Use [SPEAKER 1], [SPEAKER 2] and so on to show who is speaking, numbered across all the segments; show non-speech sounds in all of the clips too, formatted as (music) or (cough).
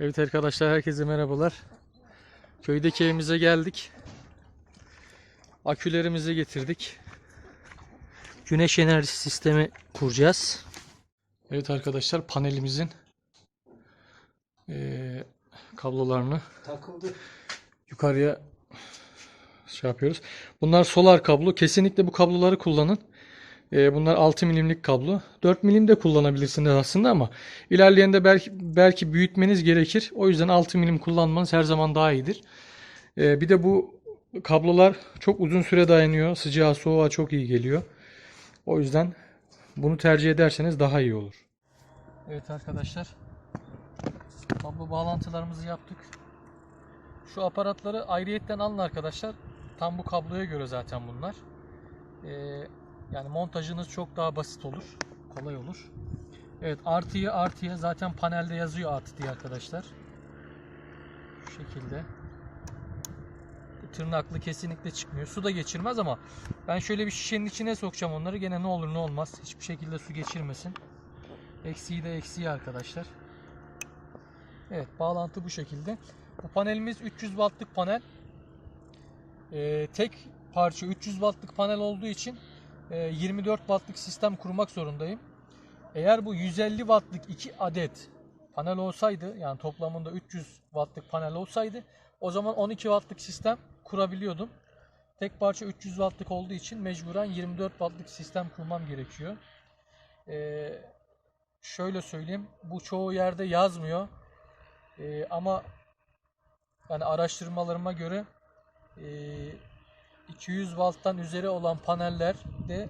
[SPEAKER 1] Evet arkadaşlar herkese merhabalar. Köydeki evimize geldik. Akülerimizi getirdik. Güneş enerji sistemi kuracağız. Evet arkadaşlar panelimizin eee, kablolarını
[SPEAKER 2] Takıldı.
[SPEAKER 1] yukarıya şey yapıyoruz. Bunlar solar kablo. Kesinlikle bu kabloları kullanın. Ee, bunlar 6 milimlik kablo. 4 milim de kullanabilirsiniz aslında ama ilerleyende belki belki büyütmeniz gerekir. O yüzden 6 milim kullanmanız her zaman daha iyidir. Ee, bir de bu kablolar çok uzun süre dayanıyor. Sıcağa soğuğa çok iyi geliyor. O yüzden bunu tercih ederseniz daha iyi olur. Evet arkadaşlar. Kablo bağlantılarımızı yaptık. Şu aparatları ayrıyetten alın arkadaşlar. Tam bu kabloya göre zaten bunlar. Ee, yani montajınız çok daha basit olur. Kolay olur. Evet artıyı artıya zaten panelde yazıyor artı diye arkadaşlar. Şu şekilde. Tırnaklı kesinlikle çıkmıyor. Su da geçirmez ama ben şöyle bir şişenin içine sokacağım onları. Gene ne olur ne olmaz. Hiçbir şekilde su geçirmesin. Eksiği de eksiği arkadaşlar. Evet bağlantı bu şekilde. Bu panelimiz 300 wattlık panel. Ee, tek parça 300 wattlık panel olduğu için 24 wattlık sistem kurmak zorundayım. Eğer bu 150 wattlık 2 adet panel olsaydı yani toplamında 300 wattlık panel olsaydı o zaman 12 wattlık sistem kurabiliyordum. Tek parça 300 wattlık olduğu için mecburen 24 wattlık sistem kurmam gerekiyor. Ee, şöyle söyleyeyim bu çoğu yerde yazmıyor. Ee, ama yani araştırmalarıma göre e, 200 watttan üzeri olan panellerde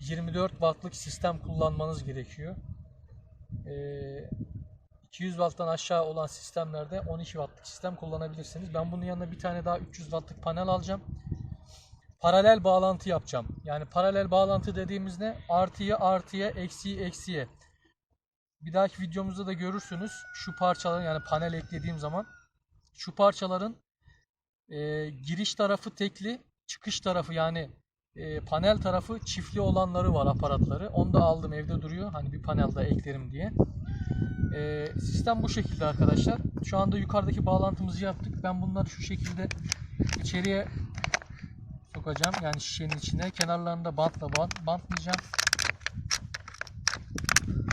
[SPEAKER 1] 24 wattlık sistem kullanmanız gerekiyor. E, 200 watttan aşağı olan sistemlerde 12 wattlık sistem kullanabilirsiniz. Ben bunun yanına bir tane daha 300 wattlık panel alacağım. Paralel bağlantı yapacağım. Yani paralel bağlantı dediğimiz ne? Artıya artıya, eksiye eksiye. Bir dahaki videomuzda da görürsünüz. Şu parçaların yani panel eklediğim zaman şu parçaların e, giriş tarafı tekli, çıkış tarafı yani e, panel tarafı çiftli olanları var aparatları. Onu da aldım evde duruyor. Hani bir panel daha eklerim diye. E, sistem bu şekilde arkadaşlar. Şu anda yukarıdaki bağlantımızı yaptık. Ben bunları şu şekilde içeriye sokacağım. Yani şişenin içine. Kenarlarında bantla bant, bantlayacağım.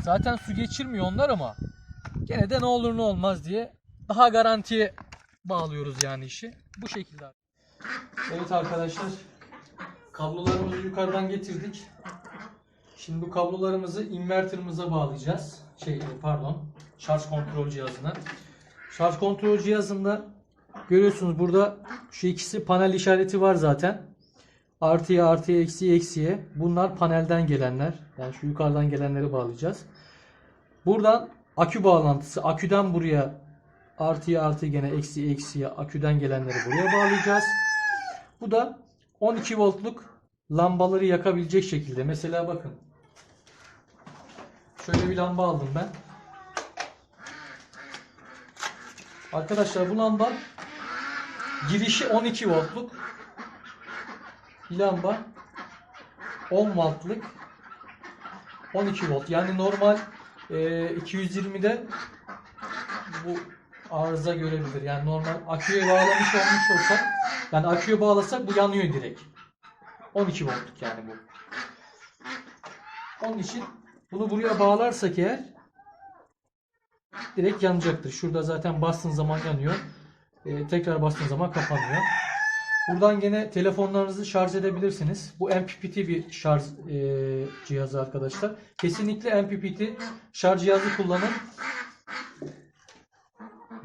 [SPEAKER 1] Zaten su geçirmiyor onlar ama gene de ne olur ne olmaz diye daha garantiye bağlıyoruz yani işi. Bu şekilde. Evet arkadaşlar. Kablolarımızı yukarıdan getirdik. Şimdi bu kablolarımızı inverterimize bağlayacağız. Şey pardon. Şarj kontrol cihazına. Şarj kontrol cihazında görüyorsunuz burada şu ikisi panel işareti var zaten. Artıya artıya eksiye eksiye. Bunlar panelden gelenler. Yani şu yukarıdan gelenleri bağlayacağız. Buradan akü bağlantısı. Aküden buraya artıya artı gene eksi eksiye aküden gelenleri buraya bağlayacağız. Bu da 12 voltluk lambaları yakabilecek şekilde. Mesela bakın. Şöyle bir lamba aldım ben. Arkadaşlar bu lamba girişi 12 voltluk bir lamba 10 wattlık 12 volt. Yani normal e, 220'de bu arıza görebilir. Yani normal aküye bağlamış olmuş olsak yani aküye bağlasak bu yanıyor direkt. 12 voltluk yani bu. Onun için bunu buraya bağlarsak eğer direkt yanacaktır. Şurada zaten bastığın zaman yanıyor. Ee, tekrar bastığın zaman kapanıyor. Buradan gene telefonlarınızı şarj edebilirsiniz. Bu MPPT bir şarj e, cihazı arkadaşlar. Kesinlikle MPPT şarj cihazı kullanın.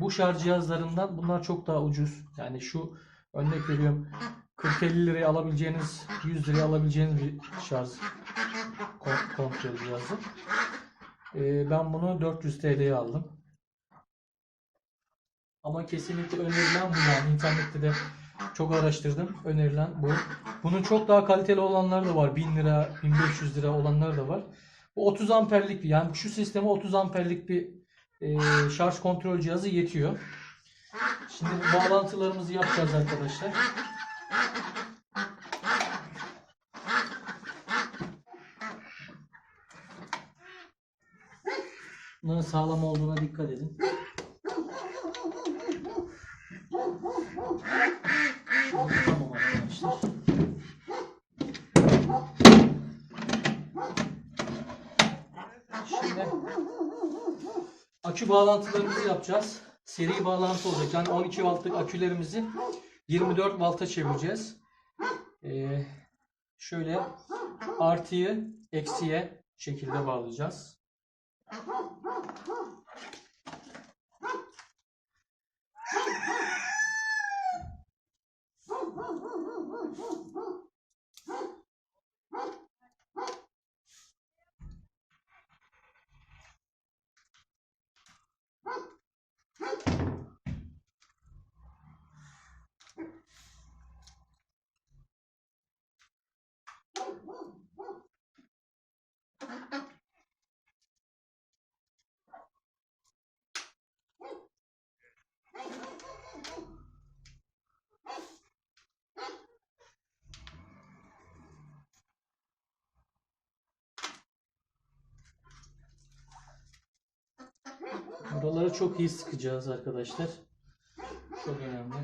[SPEAKER 1] Bu şarj cihazlarından bunlar çok daha ucuz. Yani şu örnek veriyorum 40-50 liraya alabileceğiniz 100 liraya alabileceğiniz bir şarj kon- kontrol cihazı. Ee, ben bunu 400 TL'ye aldım. Ama kesinlikle önerilen bu yani internette de çok araştırdım. Önerilen bu. Bunun çok daha kaliteli olanları da var. 1000 lira, 1500 lira olanları da var. Bu 30 amperlik bir yani şu sisteme 30 amperlik bir ee, şarj kontrol cihazı yetiyor. Şimdi bu bağlantılarımızı yapacağız arkadaşlar. Bunların sağlam olduğuna dikkat edin. Şimdi akü bağlantılarımızı yapacağız. Seri bağlantı olacak. Yani 12 wattlık akülerimizi 24 volta çevireceğiz. Ee, şöyle artıyı eksiye şekilde bağlayacağız. Buraları çok iyi sıkacağız arkadaşlar. Çok önemli.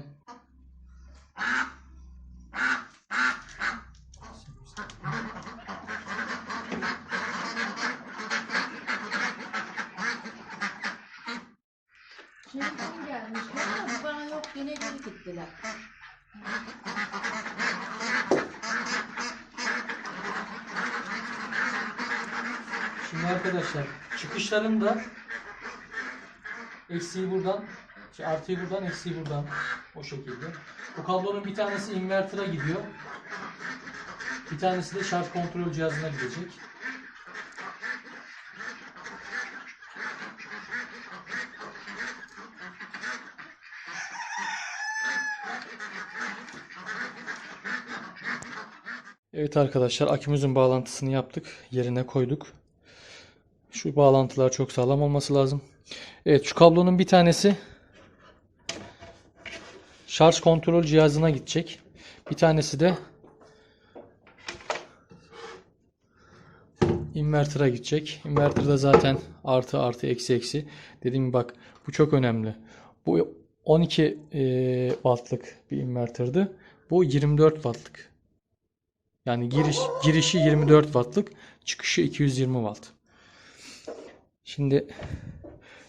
[SPEAKER 1] Şimdi arkadaşlar çıkışlarında eksiği buradan, şey artıyı buradan, eksiği buradan o şekilde. Bu kablonun bir tanesi inverter'a gidiyor. Bir tanesi de şarj kontrol cihazına gidecek. Evet arkadaşlar akümüzün bağlantısını yaptık. Yerine koyduk. Şu bağlantılar çok sağlam olması lazım. Evet şu kablonun bir tanesi şarj kontrol cihazına gidecek. Bir tanesi de inverter'a gidecek. Inverter'da zaten artı artı eksi eksi. Dediğim gibi bak bu çok önemli. Bu 12 eee, wattlık bir inverter'dı. Bu 24 wattlık. Yani giriş girişi 24 wattlık, çıkışı 220 watt. Şimdi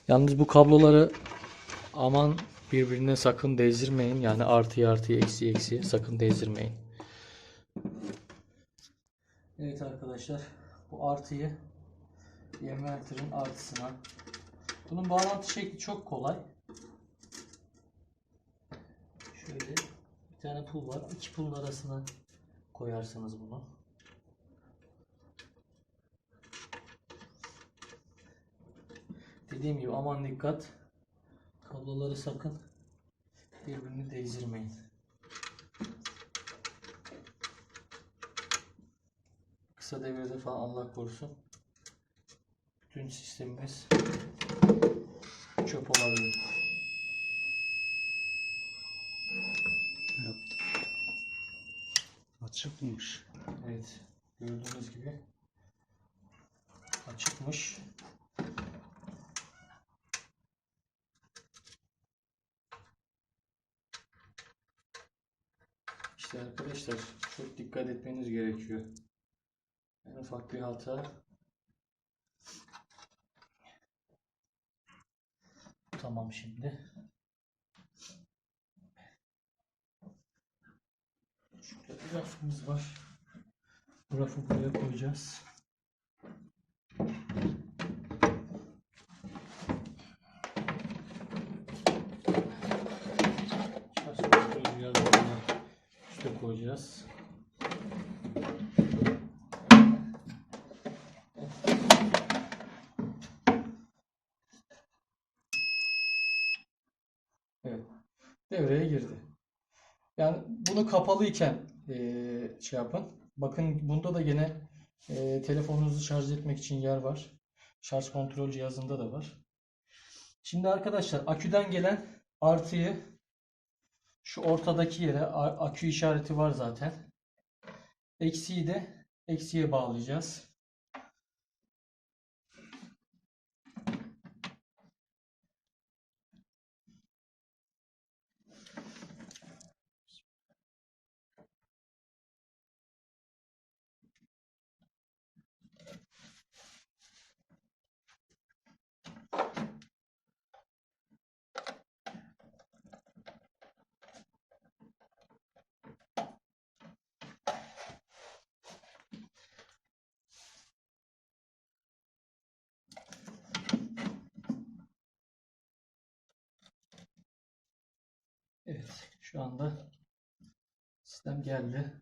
[SPEAKER 1] yalnız bu kabloları aman birbirine sakın değdirmeyin. Yani artı artı eksi eksi sakın değdirmeyin. Evet arkadaşlar bu artıyı inverter'ın artısına. Bunun bağlantı şekli çok kolay. Şöyle bir tane pul var. İki pulun arasına koyarsınız bunu. Dediğim gibi aman dikkat. Kabloları sakın birbirini değdirmeyin. Kısa devirde falan Allah korusun. Bütün sistemimiz çöp olabilir.
[SPEAKER 3] Açıkmış.
[SPEAKER 1] Evet. Gördüğünüz gibi açıkmış. İşte arkadaşlar çok dikkat etmeniz gerekiyor. En ufak bir hata Tamam şimdi. Şurada bir rafımız var. Bu rafı buraya koyacağız. Şarj kontrol cihazını üste koyacağız. Yani bunu kapalıyken eee, şey yapın. Bakın bunda da yine eee, telefonunuzu şarj etmek için yer var. Şarj kontrol cihazında da var. Şimdi arkadaşlar aküden gelen artıyı şu ortadaki yere akü işareti var zaten. Eksiği de eksiye bağlayacağız. Evet, şu anda sistem geldi.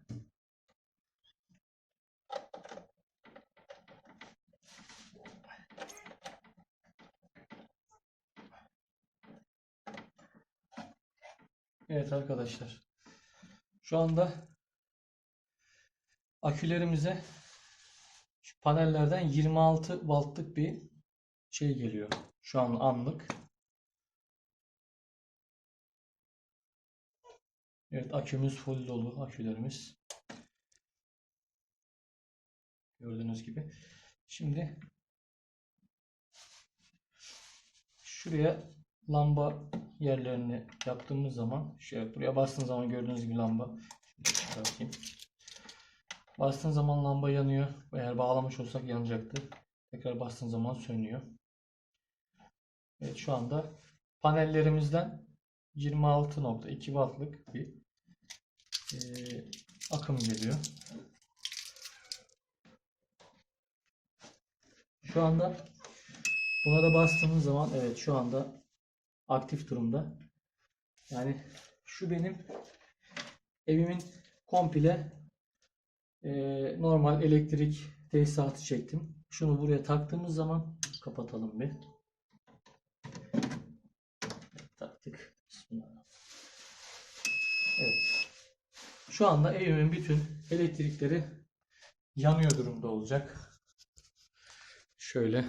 [SPEAKER 1] Evet arkadaşlar. Şu anda akülerimize panellerden 26 wattlık bir şey geliyor. Şu an anlık. Evet akümüz full dolu akülerimiz. Gördüğünüz gibi. Şimdi şuraya lamba yerlerini yaptığımız zaman şöyle buraya bastığınız zaman gördüğünüz gibi lamba çıkartayım. Bastığın zaman lamba yanıyor. Eğer bağlamış olsak yanacaktı. Tekrar bastığın zaman sönüyor. Evet şu anda panellerimizden 26.2 wattlık bir eee, akım geliyor. Şu anda buna da bastığımız zaman evet şu anda aktif durumda. Yani şu benim evimin komple eee, normal elektrik tesisatı çektim. Şunu buraya taktığımız zaman kapatalım bir. Taktık. Evet. Şu anda evimin bütün elektrikleri yanıyor durumda olacak. Şöyle.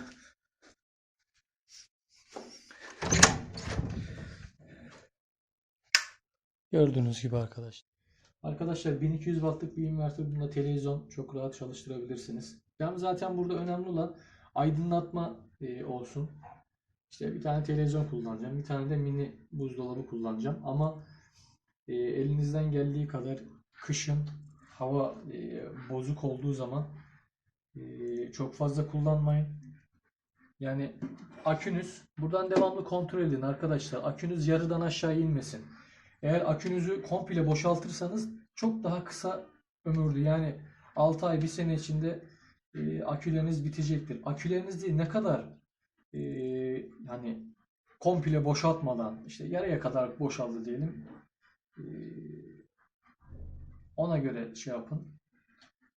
[SPEAKER 1] Gördüğünüz gibi arkadaşlar. Arkadaşlar 1200 wattlık bir invertör bunda televizyon çok rahat çalıştırabilirsiniz. Ben zaten burada önemli olan aydınlatma e, olsun. İşte bir tane televizyon kullanacağım. Bir tane de mini buzdolabı kullanacağım. Ama e, elinizden geldiği kadar kışın hava e, bozuk olduğu zaman e, çok fazla kullanmayın. Yani akünüz buradan devamlı kontrol edin arkadaşlar. Akünüz yarıdan aşağı inmesin. Eğer akünüzü komple boşaltırsanız çok daha kısa ömürlü yani 6 ay 1 sene içinde e, aküleriniz bitecektir. Aküleriniz değil ne kadar e, yani komple boşaltmadan işte yarıya kadar boşaldı diyelim. E, ona göre şey yapın.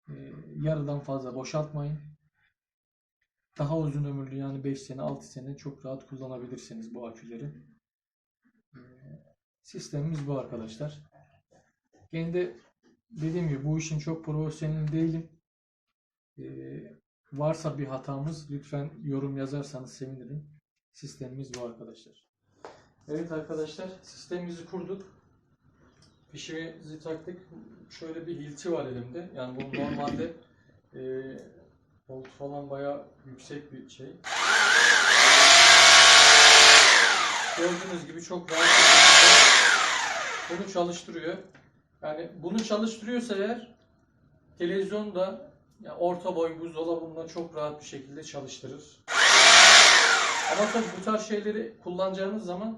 [SPEAKER 1] E, yarıdan fazla boşaltmayın. Daha uzun ömürlü yani 5 sene 6 sene çok rahat kullanabilirsiniz bu aküleri. E, sistemimiz bu arkadaşlar. Kendi dediğim gibi bu işin çok profesyonel değilim. E, varsa bir hatamız lütfen yorum yazarsanız sevinirim. Sistemimiz bu arkadaşlar. Evet arkadaşlar sistemimizi kurduk. Fişimizi taktık. Şöyle bir hilti var elimde. Yani bu normalde (clears throat) e, volt falan bayağı yüksek bir şey. Gördüğünüz gibi çok rahat bunu çalıştırıyor. Yani bunu çalıştırıyorsa eğer televizyon da yani orta boy buzdolabında çok rahat bir şekilde çalıştırır. Ama tabii bu tarz şeyleri kullanacağınız zaman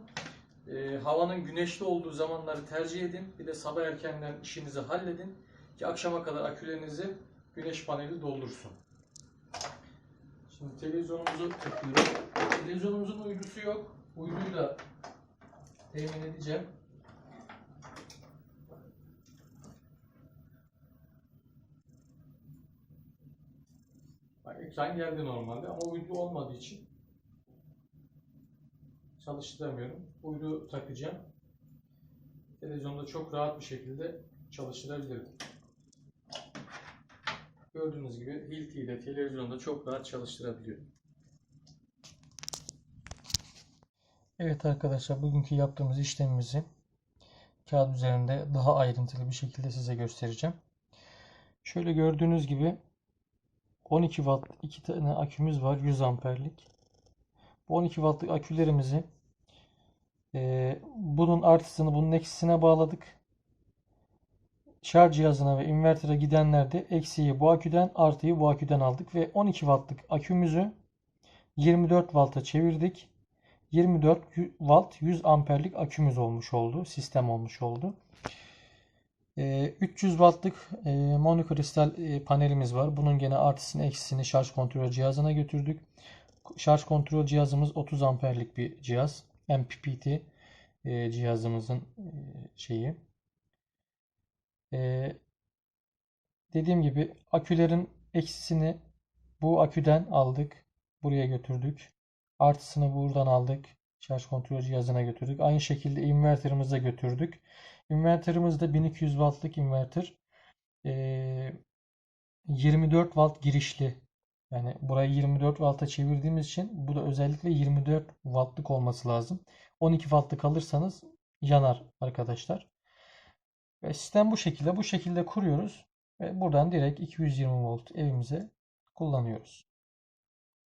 [SPEAKER 1] e, havanın güneşli olduğu zamanları tercih edin. Bir de sabah erkenden işinizi halledin ki akşama kadar akülerinizi güneş paneli doldursun. Şimdi televizyonumuzu takıyoruz. Televizyonumuzun uydusu yok. Uyduyu da temin edeceğim. Bak ekran geldi normalde ama uydu olmadığı için çalıştıramıyorum. Uydu takacağım. Televizyonda çok rahat bir şekilde çalıştırabilirim. Gördüğünüz gibi Hilti ile televizyonda çok rahat çalıştırabiliyorum. Evet arkadaşlar bugünkü yaptığımız işlemimizi kağıt üzerinde daha ayrıntılı bir şekilde size göstereceğim. Şöyle gördüğünüz gibi 12 watt iki tane akümüz var 100 amperlik. Bu 12 wattlık akülerimizi e, bunun artısını bunun eksisine bağladık. Şarj cihazına ve invertere gidenlerde eksiği bu aküden artıyı bu aküden aldık ve 12 wattlık akümüzü 24 watt'a çevirdik. 24 watt 100 amperlik akümüz olmuş oldu. Sistem olmuş oldu. E, 300 wattlık e, monokristal e, panelimiz var. Bunun gene artısını eksisini şarj kontrol cihazına götürdük. Şarj kontrol cihazımız 30 amperlik bir cihaz. MPPT e, cihazımızın e, şeyi. E, dediğim gibi akülerin eksisini bu aküden aldık. Buraya götürdük. Artısını buradan aldık. Şarj kontrol cihazına götürdük. Aynı şekilde inverterimize götürdük. Inverterimiz de 1200 wattlık inverter. E, 24 watt girişli. Yani burayı 24 watt'a çevirdiğimiz için bu da özellikle 24 wattlık olması lazım. 12 wattlık alırsanız yanar arkadaşlar. Ve sistem bu şekilde. Bu şekilde kuruyoruz. Ve buradan direkt 220 volt evimize kullanıyoruz.